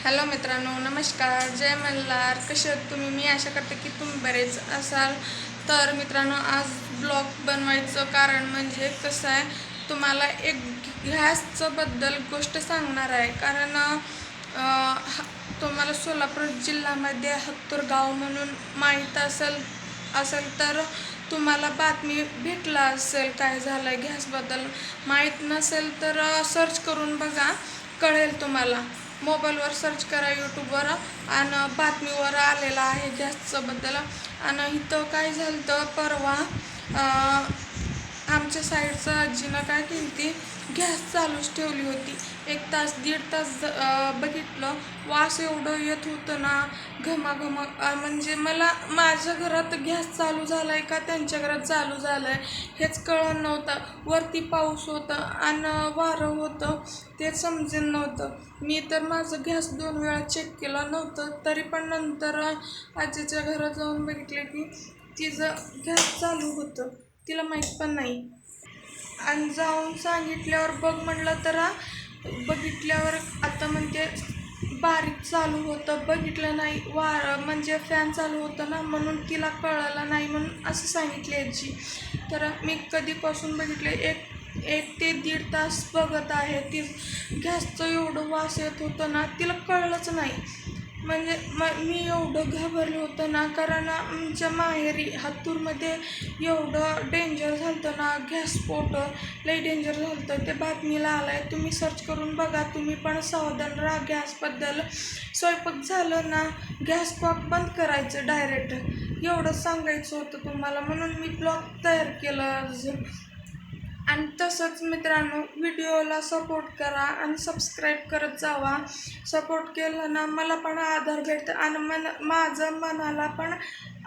Hello मित्रांनो नमस्कार. जय मल्हार. कसे आहात तुम्ही? मी आशा करते की तुम्ही बरेच असाल. तर मित्रांनो आज ब्लॉग बनवायचं कारण म्हणजे कसं आहे तुम्हाला एक गॅसचंबद्दल गोष्ट सांगणार आहे. कारण तुम्हाला सोलापूर जिल्ह्यामध्ये हत्तूर गाव म्हणून माहीत असेल असेल तर तुम्हाला बातमी भेटला असेल काय झालं आहे गॅसबद्दल माहीत नसेल तर सर्च करून बघा. कळेल तुम्हाला. मोबाईलवर सर्च करा यूट्यूबवर आणि बातमीवर आलेला आहे गॅसच्याबद्दल आणि इथं काय झालं तर परवा आमच्या साईडचं आजीनं काय केली ती गॅस चालूच ठेवली होती. एक तास दीड तास बघितलं. वास एवढं येत होतं ना घमाघम म्हणजे मला माझ्या घरात गॅस चालू झाला आहे का त्यांच्या घरात चालू झालं आहे हेच कळलं नव्हतं. वरती पाऊस होतं आणि वारं होतं ते समजेल नव्हतं. मी तर माझं गॅस दोन वेळा चेक केलं नव्हतं तरी पण नंतर आजीच्या घरात जाऊन बघितलं की तिचं गॅस चालू होतं. तिला माहीत पण नाही. आणि जाऊन सांगितल्यावर बघ म्हणलं तर बघितल्यावर आता म्हणते बारीक चालू होतं बघितलं नाही वारं म्हणजे फॅन चालू होतं ना म्हणून तिला कळलं नाही म्हणून असं सांगितले आजी. तर मी कधीपासून बघितले एक एक ते दीड तास बघत आहे. ती गॅसचं एवढं वास येत होतं ना तिला कळलंच नाही. म्हणजे म मी एवढं घाबरलं होतं ना कारण आमच्या माहेरी हातूरमध्ये एवढं डेंजर झालं होतं ना गॅस स्फोट लई डेंजर झालं होतं ते बातमीला आलं आहे तुम्ही सर्च करून बघा तुम्ही पण सावधान राहा गॅसबद्दल स्वयंपाक झालं ना गॅस पॉक बंद करायचं डायरेक्ट एवढं सांगायचं होतं तुम्हाला म्हणून मी ब्लॉग तयार केला तसंच मित्रांनो व्हिडिओला सपोर्ट करा आणि सबस्क्राईब करत जावा. सपोर्ट केलं ना मला पण आधार भेटतं आणि मन माझं मनाला पण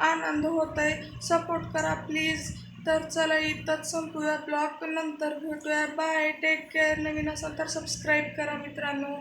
आनंद होत आहे सपोर्ट करा प्लीज तर चला इथंच संपूया ब्लॉग नंतर भेटूया. बाय टेक केअर नवीन असेल तर सबस्क्राईब करा मित्रांनो.